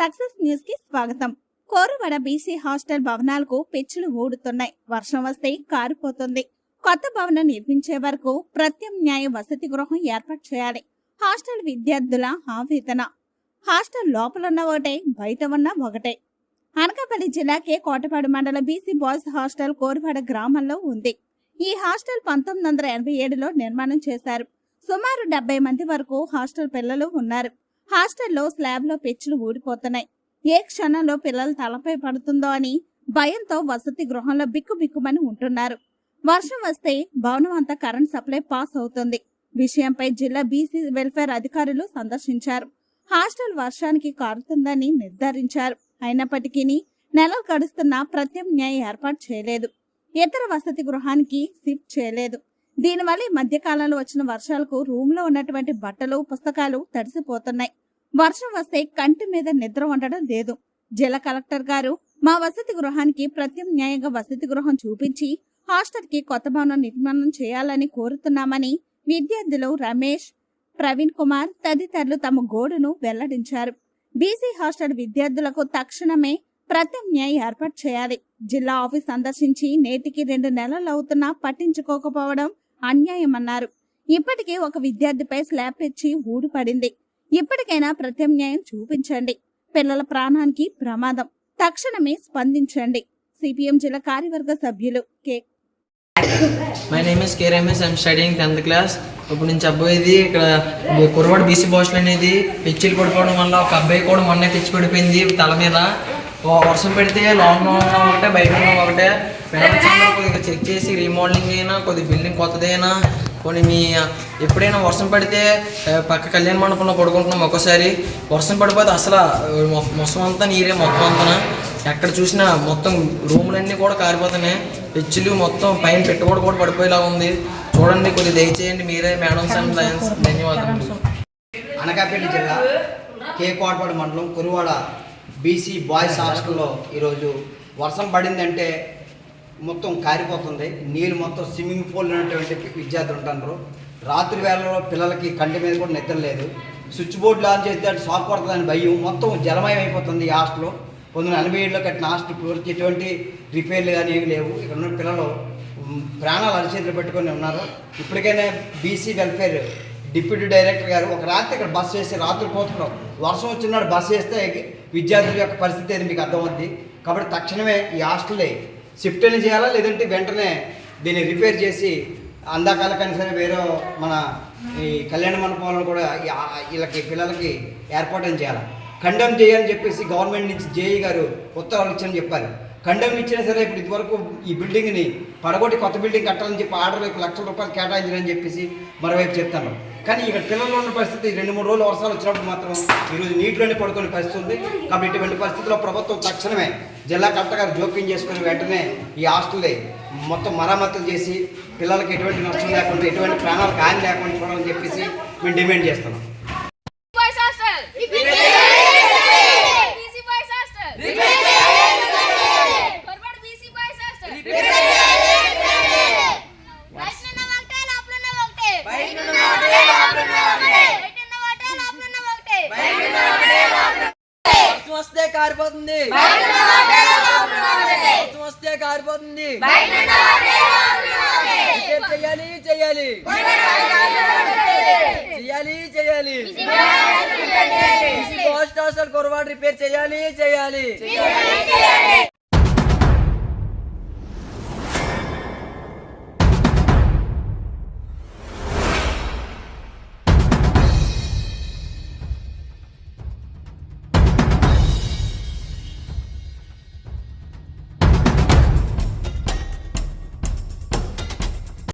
Success న్యూస్కి స్వాగతం. కోరవడ BC hostel భవనాలకు పిచ్చులు ఊడుతున్నాయి. వర్షం వస్తే కారిపోతుంది కొత్త భవనం నిర్మించే వరకు ప్రత్యామ్నాయ వసతి గృహం ఏర్పాటు చేయాలి. హాస్టల్ విద్యార్థుల ఆవేదన. హాస్టల్ లోపలున్న ఒకటే బయట ఉన్న ఒకటే. అనకాపల్లి జిల్లా కే కోటపాడు మండలం బీసీ బాయ్స్ హాస్టల్ కోరవాడ గ్రామంలో ఉంది. ఈ హాస్టల్ పంతొమ్మిది వందల ఎనభై ఏడులో నిర్మాణం చేశారు. సుమారు డెబ్బై మంది వరకు హాస్టల్ పిల్లలు ఉన్నారు. హాస్టల్లో స్లాబ్లో పెచ్చులు ఊడిపోతున్నాయి. ఏ క్షణంలో పిల్లలు తలపై పడుతుందో అని భయంతో వసతి గృహంలో బిక్కుబిక్కుమని ఉంటున్నారు. వర్షం వస్తే భవనం అంతా కరెంట్ సప్లై పాస్ అవుతుంది. విషయంపై జిల్లా బీసీ వెల్ఫేర్ అధికారులు సందర్శించారు. హాస్టల్ వర్షానికి కారుతుందని నిర్ధారించారు. అయినప్పటికీ నెలలు గడుస్తున్నా ప్రత్యామ్నాయ ఏర్పాటు చేయలేదు. ఇతర వసతి గృహానికి షిఫ్ట్ చేయలేదు. దీనివల్ల ఈ మధ్యకాలంలో వచ్చిన వర్షాలకు రూమ్లో ఉన్నటువంటి బట్టలు పుస్తకాలు తడిసిపోతున్నాయి. వర్షం వస్తే కంటి మీద నిద్ర ఉండడం లేదు. జిల్లా కలెక్టర్ గారు మా వసతి గృహానికి ప్రత్యామ్నాయంగా వసతి గృహం చూపించి హాస్టల్కి కొత్త భవనం నిర్మాణం చేయాలని కోరుతున్నామని విద్యార్థులు రమేష్ ప్రవీణ్ కుమార్ తదితరులు తమ గోడును వెల్లడించారు. బీసీ హాస్టల్ విద్యార్థులకు తక్షణమే ప్రత్యామ్నాయ ఏర్పాటు చేయాలి. జిల్లా ఆఫీస్ సందర్శించి నేటికి రెండు నెలలు అవుతున్నా పట్టించుకోకపోవడం అన్యాయమన్నారు. ఇప్పటికే ఒక విద్యార్థిపై స్లాబ్ ఇచ్చి ఊడిపడింది. ఇప్పటికైనా ప్రత్యామ్నాయం చూపించండి. పిల్లల ప్రాణానికి ప్రమాదం. తక్షణమే స్పందించండి. సిపిఎం జిల్లా కార్యవర్గ సభ్యులు K. My name is K Ramesh I'm studying tenth class ఇప్పుడు నేను చెప్పబోయేది ఇక్కడ కుర్రవాడు బీసీ పోస్టులు అనేది పిచ్చిలు పడిపోవడం వల్ల ఒక అబ్బాయి కూడా మొన్నే పిచ్చి పడిపోయింది తల మీద. వర్షం పెడితే లోపల ఉన్న ఒకటే బయట ఉన్న ఒకటే. కొద్దిగా చెక్ చేసి రీమోడలింగ్ అయినా కొద్ది బిల్డింగ్ కొత్తదైనా కొన్ని మీ ఎప్పుడైనా వర్షం పడితే పక్క కళ్యాణ మండపంలో పడుకుంటున్నాం ఒక్కోసారి. వర్షం పడిపోతే అసలు మొత్తం అంతా నీరే మొత్తం అంతా ఎక్కడ చూసినా మొత్తం రూములన్నీ కూడా కారిపోతున్నాయి. పెచ్చులు మొత్తం పైన పెట్టుబడి కూడా పడిపోయేలా ఉంది. చూడండి కొద్దిగా దయచేయండి మీరే మేడం అండ్ లయన్స్. ధన్యవాదాలు అనకాపల్లి జిల్లా కే కోటపాడు మండలం కురువాడ బీసీ బాయ్స్ హాస్టల్లో ఈరోజు వర్షం పడిందంటే మొత్తం కారిపోతుంది. నీళ్ళు మొత్తం స్విమ్మింగ్ పూల్ ఉన్నటువంటి విద్యార్థులు ఉంటారు. రాత్రి వేళలో పిల్లలకి కంటి మీద కూడా నిద్ర లేదు. స్విచ్ బోర్డులు ఆన్ చేస్తే షాక్ కొడుతుందని భయం. మొత్తం జలమయం అయిపోతుంది ఈ హాస్టల్ కొందరు ఎనభై ఏడులో కట్టిన హాస్టల్ పూర్తి ఎటువంటి రిపేర్లు కానీ ఏమి లేవు. ఇక్కడ ఉన్న పిల్లలు ప్రాణాలు అరిచేతులు పెట్టుకొని ఉన్నారు. ఇప్పటికైనా బీసీ వెల్ఫేర్ డిప్యూటీ డైరెక్టర్ గారు ఒక రాత్రి ఇక్కడ బస్సు వేసి రాత్రి పోతున్నాం. వర్షం వచ్చినాడు బస్సు వేస్తే విద్యార్థుల యొక్క పరిస్థితి అది మీకు అర్థమవుద్ది? కాబట్టి తక్షణమే ఈ హాస్టల్ని షిఫ్ట్ అయినా చేయాలా? లేదంటే వెంటనే దీన్ని రిపేర్ చేసి అందాకాల కానీ సరే వేరే మన ఈ కళ్యాణ మండపంలో కూడా వీళ్ళకి పిల్లలకి ఏర్పాటు చేయాలి? ఖండం చేయాలని చెప్పేసి గవర్నమెంట్ నుంచి జేఈ గారు ఉత్తర్వులు ఇచ్చని చెప్పారు. ఖండం ఇచ్చినా సరే ఇప్పుడు ఇదివరకు ఈ బిల్డింగ్ని పడగొట్టి కొత్త బిల్డింగ్ కట్టాలని చెప్పి ఆర్డర్ వైపు లక్షల రూపాయలు కేటాయించాలని చెప్పేసి మరోవైపు చెప్తాను. కానీ ఇక్కడ పిల్లలు ఉన్న పరిస్థితి రెండు మూడు రోజులు వర్షాలు వచ్చినప్పుడు మాత్రం ఈరోజు నీటిలోనే పడుకునే పరిస్థితి ఉంది కాబట్టి ఇటువంటి పరిస్థితుల్లో ప్రభుత్వం తక్షణమే జిల్లా కలెక్టర్ గారు జోక్యం చేసుకుని వెంటనే ఈ హాస్టల్ని మొత్తం మరమ్మతులు చేసి పిల్లలకి ఎటువంటి నష్టం లేకుండా ఎటువంటి ప్రాణాలకు హాని లేకుండా చూడాలని చెప్పేసి మేము డిమాండ్ చేస్తున్నాం Boys hostel. BC boys hostel. Forward BC boys hostel. బయటనున్న ఒకటే, లోపలున్న ఒకటే. బయటనున్న ఒకటే, లోపలున్న ఒకటే. వర్షం వస్తే కారిపోతుంది వర్షం వస్తే కారిపోతుంది చెయ్యాలి చెయ్యాలి. చెయ్యాలి చెయ్యాలి. పోస్ట్ హాస్టల్ కురవాడు రిపేర్ చెయ్యాలి చెయ్యాలి.